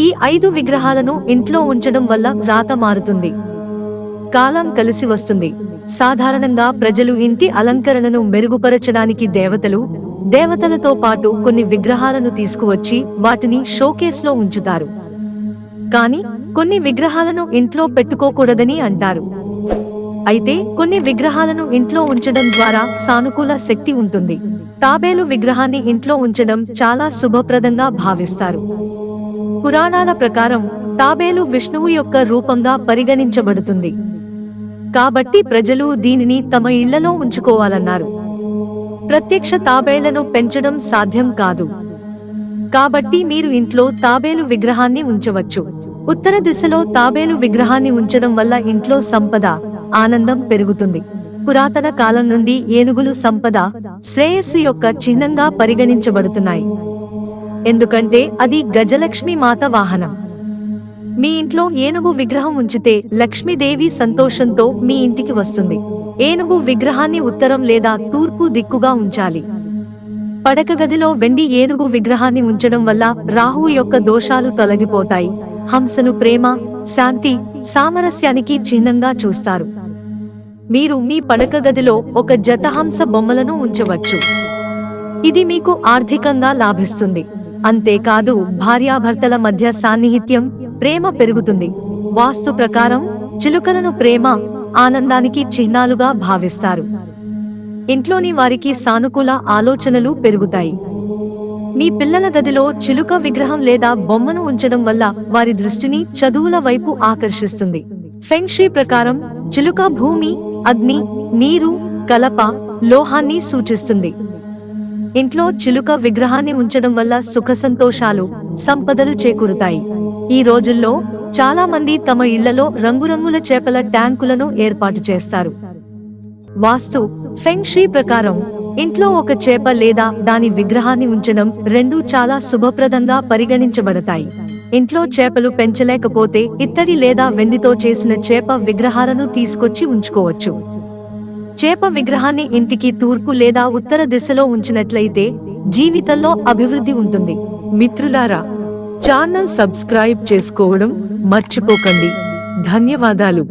ఈ ఐదు విగ్రహాలను ఇంట్లో ఉంచడం వల్ల రాత మారుతుంది. కాలం కలిసి వస్తుంది. సాధారణంగా ప్రజలు ఇంటి అలంకరణను మెరుగుపరచడానికి దేవతలు దేవతలతో పాటు కొన్ని విగ్రహాలను తీసుకువచ్చి వాటిని షోకేస్లో ఉంచుతారు. కానీ కొన్ని విగ్రహాలను ఇంట్లో పెట్టుకోకూడదని అంటారు. అయితే కొన్ని విగ్రహాలను ఇంట్లో ఉంచడం ద్వారా సానుకూల శక్తి ఉంటుంది. తాబేలు విగ్రహాన్ని ఇంట్లో ఉంచడం చాలా శుభప్రదంగా భావిస్తారు. పురాణాల ప్రకారం తాబేలు విష్ణువు యొక్క రూపంగా పరిగణించబడుతుంది. కాబట్టి ప్రజలు దీనిని తమ ఇళ్ళలో ఉంచుకోవాలన్నారు. ప్రత్యక్ష తాబేళ్ళను పెంచడం సాధ్యం కాదు. కాబట్టి మీరు ఇంట్లో తాబేలు విగ్రహాన్ని ఉంచవచ్చు. ఉత్తర దిశలో తాబేలు విగ్రహాన్ని ఉంచడం వల్ల ఇంట్లో సంపద ఆనందం పెరుగుతుంది. పురాతన కాలం నుండి ఏనుగులు సంపద శ్రేయస్సు యొక్క చిహ్నంగా పరిగణించబడుతున్నాయి. ఎందుకంటే అది గజలక్ష్మి మాత వాహనం. మీ ఇంట్లో ఏనుగు విగ్రహం ఉంచితే లక్ష్మీదేవి సంతోషంతో మీ ఇంటికి వస్తుంది. ఏనుగు విగ్రహాన్ని ఉత్తరం లేదా తూర్పు దిక్కుగా ఉంచాలి. పడక గదిలో వెండి ఏనుగు విగ్రహాన్ని ఉంచడం వల్ల రాహువు యొక్క దోషాలు తొలగిపోతాయి. హంసను ప్రేమ శాంతి సామరస్యానికి చిహ్నంగా చూస్తారు. మీరు మీ పడక గదిలో ఒక జత హంస బొమ్మలను ఉంచవచ్చు. ఇది మీకు ఆర్థికంగా లాభిస్తుంది. అంతేకాదు భార్యాభర్తల మధ్య సాన్నిహిత్యం ప్రేమ పెరుగుతుంది. వాస్తు ప్రకారం చిలుకలను ప్రేమ ఆనందానికి చిహ్నాలుగా భావిస్తారు. ఇంట్లోని వారికి సానుకూల ఆలోచనలు పెరుగుతాయి. మీ పిల్లల గదిలో చిలుక విగ్రహం లేదా బొమ్మను ఉంచడం వల్ల వారి దృష్టిని చదువుల వైపు ఆకర్షిస్తుంది. ఫెంగ్షీ ప్రకారం చిలుక భూమి అగ్ని నీరు కలప లోహాన్ని సూచిస్తుంది. ఇంట్లో చిలుక విగ్రహాన్ని ఉంచడం వల్ల సుఖ సంతోషాలు సంపదలు చేకూరుతాయి. ఈ రోజుల్లో చాలా మంది తమ ఇళ్ళలో రంగురంగుల చేపల ట్యాంకులను ఏర్పాటు చేస్తారు. వాస్తు ఫెంగ్షీ ప్రకారం ఇంట్లో ఒక చేప లేదా దాని విగ్రహాన్ని ఉంచడం రెండూ చాలా శుభప్రదంగా పరిగణించబడతాయి. ఇంట్లో చేపలు పెంచలేకపోతే ఇత్తడి లేదా వెండితో చేసిన చేప విగ్రహాలను తీసుకొచ్చి ఉంచుకోవచ్చు. చేప విగ్రహాన్ని ఇంటికి తూర్పు లేదా ఉత్తర దిశలో ఉంచినట్లయితే జీవితంలో అభివృద్ధి ఉంటుంది. మిత్రులారా ఛానల్ సబ్స్క్రైబ్ చేసుకోవడం మర్చిపోకండి. ధన్యవాదాలు.